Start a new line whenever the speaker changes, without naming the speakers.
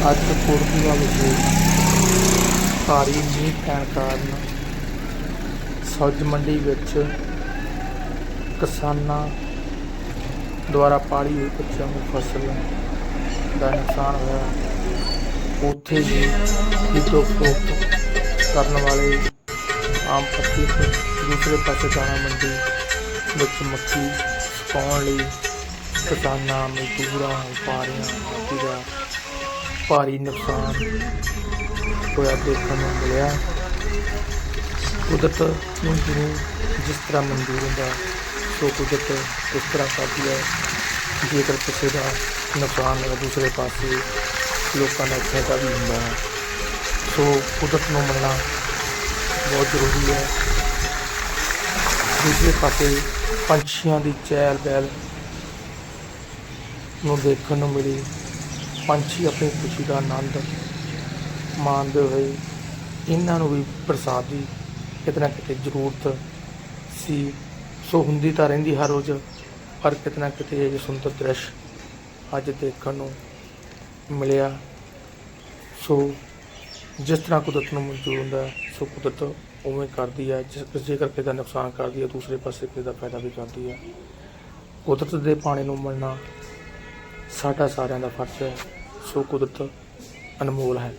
ਅੱਜ ਕੋਟਕਪੂਰਾ ਵਿਖੇ ਭਾਰੀ ਮੀਂਹ ਪੈਣ ਕਾਰਨ ਸਬਜ਼ ਮੰਡੀ ਵਿੱਚ ਕਿਸਾਨਾਂ ਦੁਆਰਾ ਪਾਲੀ ਹੋਈ ਬੱਚਿਆਂ ਨੂੰ ਫਸਲ ਦਾ ਨੁਕਸਾਨ ਹੋਇਆ। ਉੱਥੇ ਵੀ ਕਿਤੋਂ ਫਰੋਖਤ ਕਰਨ ਵਾਲੇ ਆਮ ਪੱਤੀ ਦੂਸਰੇ ਪਾਸੇ ਦਾਣਾ ਮੰਡੀ ਵਿੱਚ ਮੱਕੀ ਪਾਉਣ ਲਈ ਕਿਸਾਨਾਂ ਮਜ਼ਦੂਰਾਂ ਵਪਾਰੀਆਂ ਦਾ ਭਾਰੀ ਨੁਕਸਾਨ ਹੋਇਆ ਦੇਖਣ ਨੂੰ ਮਿਲਿਆ। ਕੁਦਰਤ ਨੂੰ ਜਿਹਨੂੰ ਜਿਸ ਤਰ੍ਹਾਂ ਮਨਜ਼ੂਰ ਹੁੰਦਾ, ਸੋ ਕੁਦਰਤ ਉਸ ਤਰ੍ਹਾਂ ਕਰਦੀ ਹੈ। ਜੇਕਰ ਕਿਸੇ ਦਾ ਨੁਕਸਾਨ ਹੋਇਆ, ਦੂਸਰੇ ਪਾਸੇ ਲੋਕਾਂ ਦਾ ਫਾਇਦਾ ਵੀ ਹੁੰਦਾ ਹੈ। ਸੋ ਕੁਦਰਤ ਨੂੰ ਮੰਨਣਾ ਬਹੁਤ ਜ਼ਰੂਰੀ ਹੈ। ਦੂਸਰੇ ਪਾਸੇ ਪੰਛੀਆਂ ਦੀ ਚਹਿਲ ਪਹਿਲ ਨੂੰ ਦੇਖਣ ਨੂੰ ਮਿਲੀ। ਪੰਛੀ ਆਪਣੀ ਖੁਸ਼ੀ ਦਾ ਆਨੰਦ ਮਾਣਦੇ ਹੋਏ ਇਹਨਾਂ ਨੂੰ ਵੀ ਬਰਸਾਤ ਦੀ ਕਿਤੇ ਨਾ ਕਿਤੇ ਜ਼ਰੂਰਤ ਸੀ। ਸੋ ਹੁੰਦੀ ਤਾਂ ਰਹਿੰਦੀ ਹਰ ਰੋਜ਼, ਪਰ ਕਿਤੇ ਨਾ ਕਿਤੇ ਇਹ ਸੁੰਦਰ ਦ੍ਰਿਸ਼ ਅੱਜ ਦੇਖਣ ਨੂੰ ਮਿਲਿਆ। ਸੋ ਜਿਸ ਤਰ੍ਹਾਂ ਕੁਦਰਤ ਨੂੰ ਮਨਜ਼ੂਰ ਹੁੰਦਾ ਸੋ ਕੁਦਰਤ ਉਵੇਂ ਕਰਦੀ ਹੈ, ਜਿਸ ਜੇਕਰ ਕਿਸੇ ਦਾ ਨੁਕਸਾਨ ਕਰਦੀ ਹੈ, ਦੂਸਰੇ ਪਾਸੇ ਕਿਸੇ ਦਾ ਫਾਇਦਾ ਵੀ ਕਰਦੀ ਹੈ। ਕੁਦਰਤ ਦੇ ਪਾਣੀ ਨੂੰ ਮਿਲਣਾ ਸਾਡਾ ਸਾਰਿਆਂ ਦਾ ਫਰਜ਼ ਹੈ। ਸੋ ਕੁਦਰਤ ਅਨਮੋਲ ਹੈ।